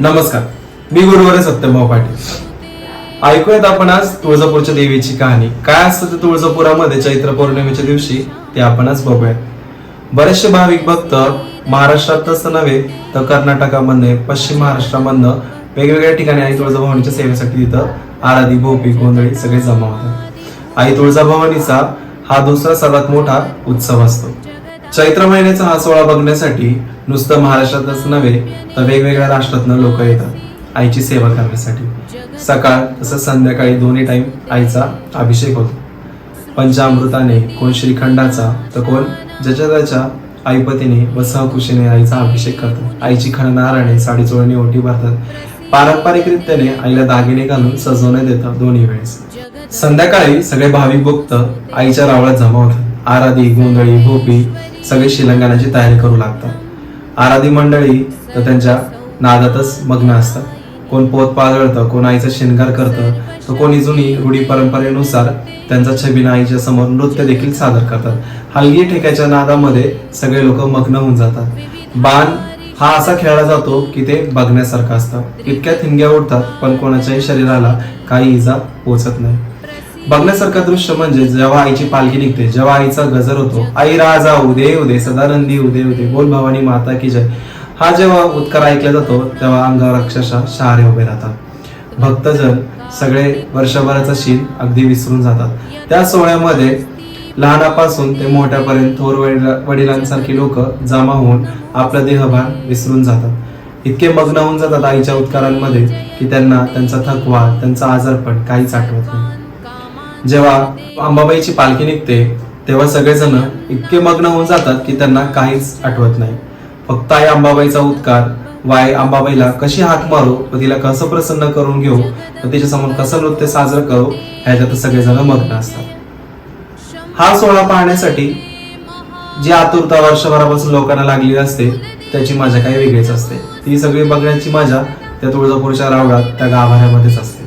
नमस्कार. मी गुरुवर सत्यभाऊ पाटील. ऐकूयात आपण आज तुळजापूरच्या देवीची कहाणी. काय असतं ते तुळजापुरामध्ये चैत्र पौर्णिमेच्या दिवशी ते आपण आज बघूयात. बरेचसे भाविक भक्त महाराष्ट्रातच नव्हे तर कर्नाटकामध्ये पश्चिम महाराष्ट्रामधनं वेगवेगळ्या ठिकाणी आई तुळजाभवानीच्या सेवेसाठी तिथं आराधी भोपी गोंधळी सगळे जमा होतात. आई तुळजाभवानीचा हा दुसरा सर्वात मोठा उत्सव असतो. चैत्र महिन्याचा हा सोहळा बघण्यासाठी नुसतं महाराष्ट्रातच नव्हे तर वेगवेगळ्या राष्ट्रातनं लोक येतात आईची सेवा करण्यासाठी. सकाळ तसंच संध्याकाळी दोन्ही टाइम आईचा अभिषेक होतो. पंचामृताने कोण श्रीखंडाचा तर कोण ज्याच्या त्याच्या आईपतीने व सहकुशीने आईचा अभिषेक करतात. आईची खणनाराने साडी चोळणी ओटी भरतात. पारंपरिक रीतीने आईला दागिने घालून सजवण्यात येतात दोन्ही वेळेस. संध्याकाळी सगळे भाविक भक्त आईच्या रावळात जमा होतात. आराधी गोंधळी भोपी सगळे शिलंगणाची तयारी करू लागतात. आराधी मंडळी तर त्यांच्या नादातच मग्न असतात. कोण पोत पाजळतं कोण आईचा शिंगार करतं तर कोणी जुनी रूढी परंपरेनुसार त्यांचा छबीन आईच्या समोर नृत्य देखील सादर करतात. हलगी ठेक्याच्या नादामध्ये सगळे लोक मग्न होऊन जातात. बाण हा असा खेळला जातो की ते बघण्यासारखं असतं. इतक्या थिंग्या उडतात पण कोणाच्याही शरीराला काही इजा पोचत नाही. बघण्यासारखं दृश्य म्हणजे जेव्हा आईची पालखी निघते जेव्हा आईचा गजर होतो आई राजा उदे उदे सदानंदी उदे उदे बोल भवानी माता की जय. हा जेव्हा उत्कार ऐकला जातो तेव्हा अंगावर अक्षरशः शहारे उभे राहतात. भक्तजन सगळे वर्षभराचा शीन अगदी विसरून जातात. त्या सोहळ्यामध्ये लहानापासून ते मोठ्यापर्यंत थोर वडिला- वडिलांसारखी लोक जमा होऊन आपलं देहभान विसरून जातात. इतके मग्न होऊन जातात आईच्या उत्कारांमध्ये की त्यांना त्यांचा थकवा त्यांचा आजारपण काहीच आठवत नाही. जेव्हा अंबाबाईची पालखी निघते तेव्हा सगळेजण इतके मग्न होऊन जातात की त्यांना काहीच आठवत नाही. फक्त आई अंबाबाईचा उद्कार वाय अंबाबाईला कशी हाक मारू व तिला कसं प्रसन्न करून घेऊ व तिच्यासमोर कसं नृत्य साजरं करू ह्याच्यात सगळेजण मग्न असतात. हा सोहळा पाहण्यासाठी जी आतुरता वर्षभरापासून लोकांना लागलेली असते त्याची मजा काही वेगळीच असते. ती सगळी बघण्याची मजा त्या तुळजापूरच्या रावडात त्या गाभाऱ्यामध्येच असते.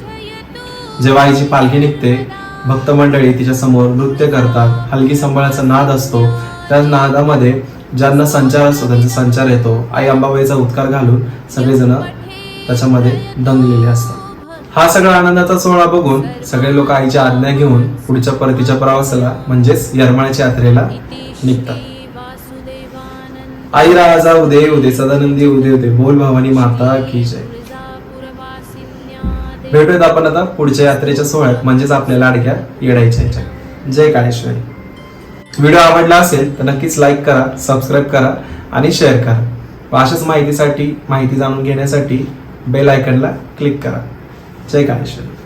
जेव्हा आईची पालखी निघते भक्त मंडळी तिच्या समोर नृत्य करतात. हलगी संबळाचा नाद असतो. त्या नादामध्ये ज्यांना संचार असतो त्यांचा संचार येतो. आई अंबाबाईचा उद्कार घालून सगळेजण त्याच्यामध्ये दंगलेले असतात. हा सगळा आनंदाचा सोहळा बघून सगळे लोक आईची आज्ञा घेऊन पुढच्या परतीच्या प्रवासाला म्हणजेच यरमाळ्याच्या यात्रेला निघतात. आई राजा उदे उदे सदानंदी उदे उदे बोल भवानी माता की जय. भेटूयात आपण आता पुढच्या यात्रेच्या सोहळ्यात म्हणजेच आपल्याला अडक्या येडायच्या ह्याच्या जय काळेश्वरी. व्हिडिओ आवडला असेल तर नक्कीच लाईक करा सबस्क्राईब करा आणि शेअर करा. व अशाच माहितीसाठी माहिती जाणून घेण्यासाठी बेल आयकनला क्लिक करा. जय काळेश्वरी.